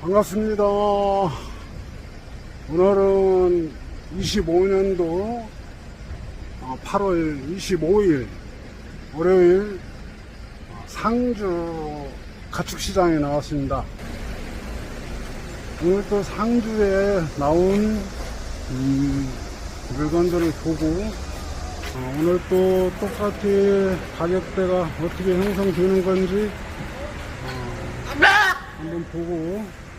반갑습니다. 오늘은 25년도 8월 25일 월요일 어, 상주 가축시장에 나왔습니다. 오늘 또 상주에 나온 음, 물건들을 보고 어, 오늘 또 똑같이 가격대가 어떻게 형성되는 건지 어, 한번 보고 어,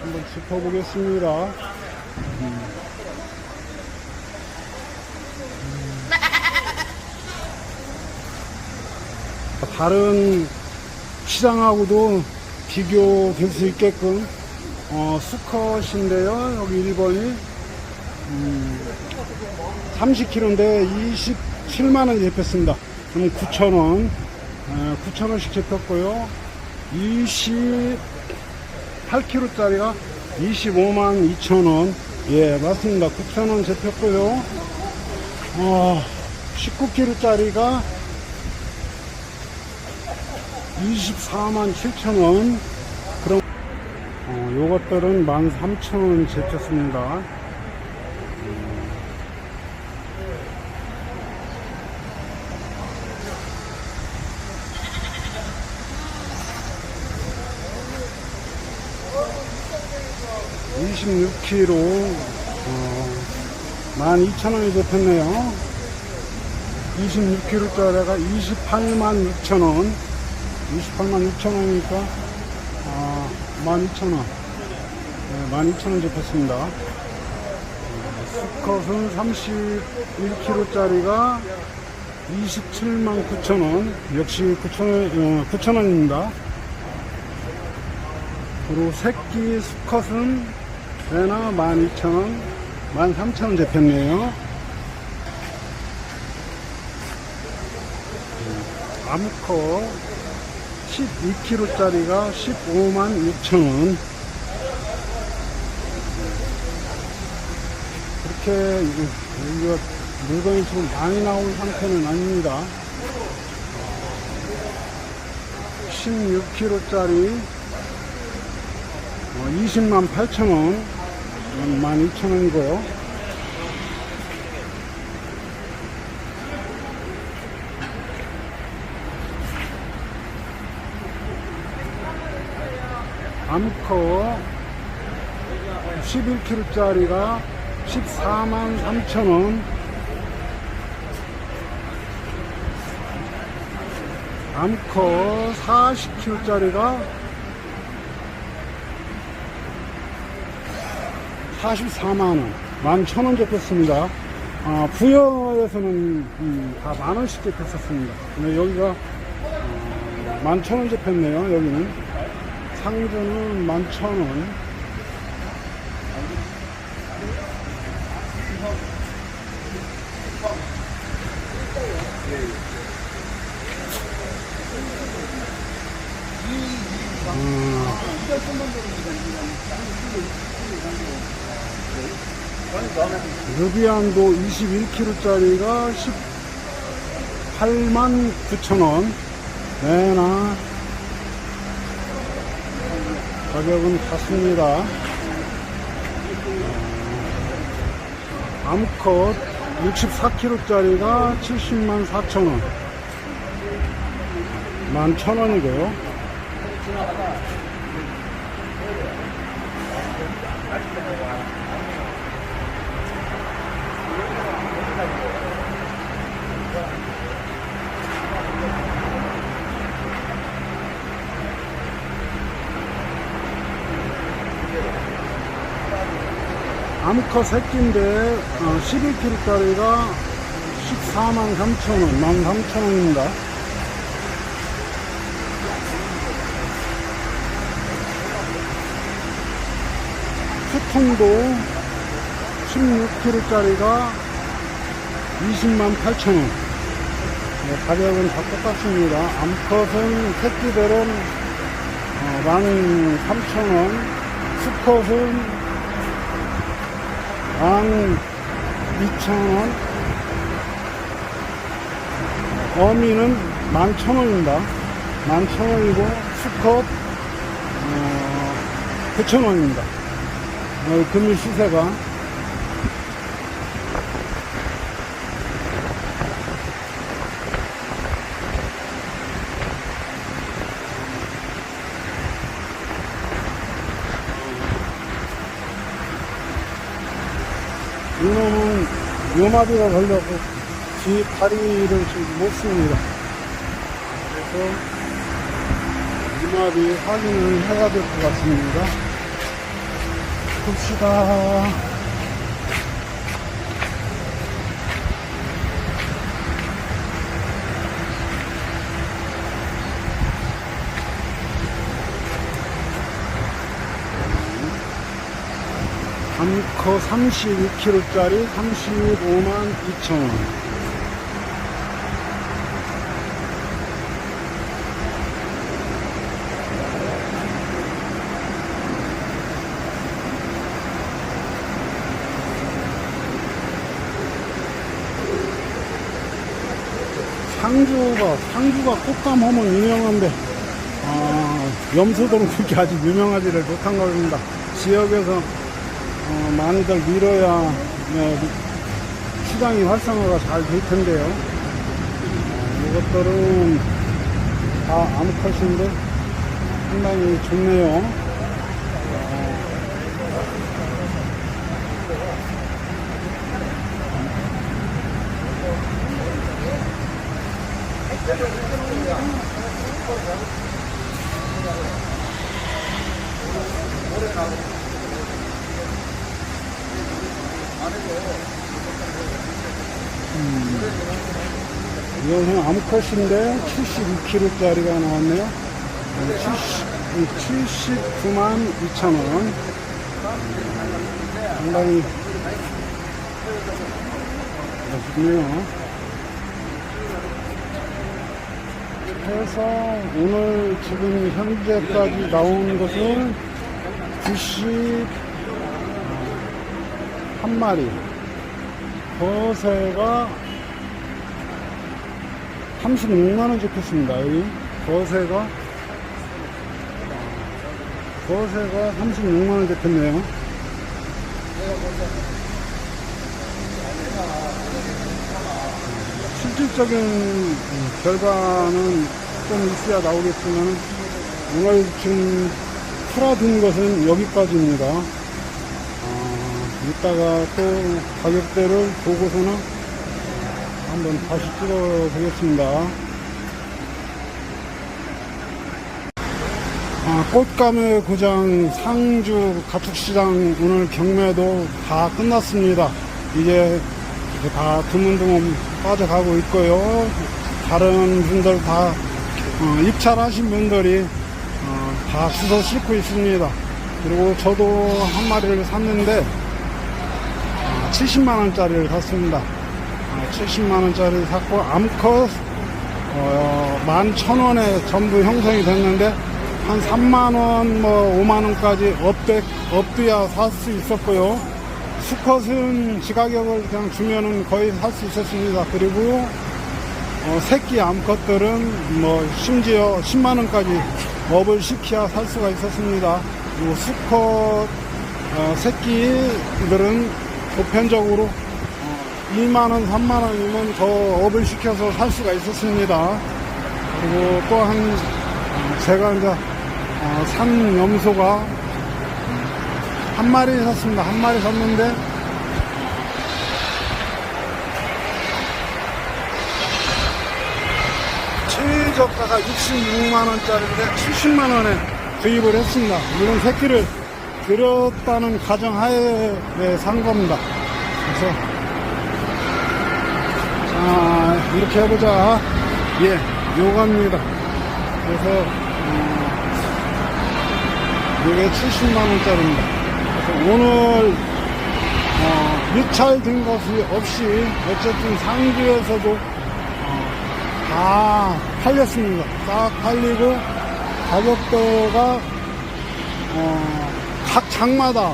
한번 짚어보겠습니다. 음. 다른 시장하고도 비교될 수 있게끔 어, 수컷인데요. 여기 1번이 음, 30kg인데 27만원 잡혔습니다. 그럼 9,000원 9,000원씩 잡혔고요. 28kg짜리가 25만 2천원. 예, 맞습니다. 9천원 잡혔고요. 어, 19kg짜리가 24만 7천원. 그럼, 어, 요것들은 13,000원 잡혔습니다. 음. 26kg, 어, 12,000원이 잡혔네요. 26kg짜리가 28만 6천원. 28만 6천원이니까, 아, 12,000원. 네, 12,000원 잡혔습니다. 어, 수컷은 31kg짜리가 27만 9천원. 역시 9천원, 어, 9천원입니다. 그리고 새끼 수컷은 배나 12,000원, 13,000원 잡혔네요. 암컷 12kg짜리가 15만 6천원. 그렇게 이거 물건이 지금 많이 나온 상태는 아닙니다. 16kg짜리 20만 8천원, 12,000원이고요. 암컷 11kg짜리가 14만 3천원 암컷 40kg짜리가 44만원 11,000원 잡혔습니다. 아, 부여에서는 음, 다 만원씩 잡혔었습니다. 근데 여기가 어, 11,000원 잡혔네요 여기는. 상주는 11,000원 루비안도 21kg짜리가 18만 9천원. 네나. 가격은 같습니다. 어, 암컷 64kg짜리가 70만 4천원. 11,000원이고요 암컷 새끼인데 어, 11kg짜리가 14만 3천원 13,000원입니다. 수통도 16kg짜리가 20만 8천원. 네, 가격은 다 똑같습니다. 암컷은 새끼들은 어, 13,000원 수컷은 만 2,000원 어미는 만 1,000원입니다 만 1,000원이고 수컷 어, 9,000원입니다. 어, 금일 시세가. 이놈은 요마비가 걸려고 뒤 다리를 지금 못 씁니다. 그래서 이마비 확인을 해야 될 것 같습니다. 봅시다. 암커 32kg짜리 35만 2천원. 상주가, 상주가 꽃감 하면 유명한데, 아, 염소도는 그렇게 아직 유명하지를 못한 겁니다. 지역에서 어, 많이들 밀어야 네, 시장이 활성화가 잘 될 텐데요. 어, 이것들은 다 암컷인데 상당히 좋네요. 이거는 암컷인데 72kg짜리가 나왔네요. 70, 79만 2천 원. 상당히 멋있네요. 그래서 오늘 지금 현재까지 나온 것은 90, 한 마리. 거새가 36만원 적혔습니다. 여기 거새가 거새가 36만원 적혔네요. 실질적인 결과는 좀 있어야 나오겠지만 오늘 지금 풀어둔 것은 여기까지입니다. 아, 이따가 또 가격대를 보고서는 한번 다시 찍어 보겠습니다. 아, 꽃감의 고장 상주 가축시장 오늘 경매도 다 끝났습니다. 이제 다 드문드문 빠져가고 있고요. 다른 분들 다 어, 입찰하신 분들이 어, 다 수소 싣고 있습니다. 그리고 저도 한 마리를 샀는데 70만 원짜리를 샀습니다. 70만 원짜리 샀고 암컷 어, 11,000원에 전부 형성이 됐는데 한 3만 원, 뭐 5만 원까지 업돼 업돼야 살 수 있었고요. 수컷은 지가격을 그냥 주면은 거의 살 수 있었습니다. 그리고 어, 새끼 암컷들은 뭐 심지어 10만 원까지 업을 시켜야 살 수가 있었습니다. 수컷 어, 새끼들은 보편적으로 2만원, 3만원이면 더 업을 시켜서 살 수가 있었습니다. 그리고 또한, 제가 이제, 어, 산 염소가 한 마리 샀습니다. 한 마리 샀는데, 최저가가 66만원짜리인데 70만원에 구입을 했습니다. 물론 새끼를 들였다는 가정하에 네, 산 겁니다. 그래서 아, 이렇게 해보자. 예, 요겁니다. 그래서, 음, 이게 70만 원짜리입니다. 그래서 오늘, 어, 유찰된 것이 없이, 어쨌든 상주에서도, 어, 다 팔렸습니다. 싹 팔리고, 가격대가, 어, 각 장마다,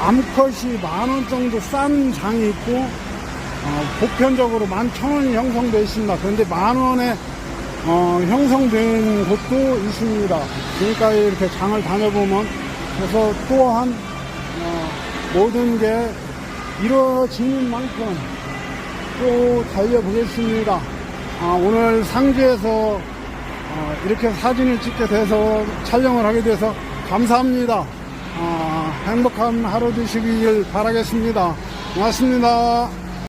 암컷이 만 원 정도 싼 장이 있고 어, 보편적으로 만 천 원이 형성되어 있습니다. 그런데 만 원에 어, 형성된 곳도 있습니다. 그러니까 이렇게 장을 다녀보면 그래서 또한 어, 모든 게 이루어지는 만큼 또 달려보겠습니다. 아, 오늘 상주에서 어, 이렇게 사진을 찍게 돼서 촬영을 하게 돼서 감사합니다. 아, 행복한 하루 되시길 바라겠습니다. 고맙습니다.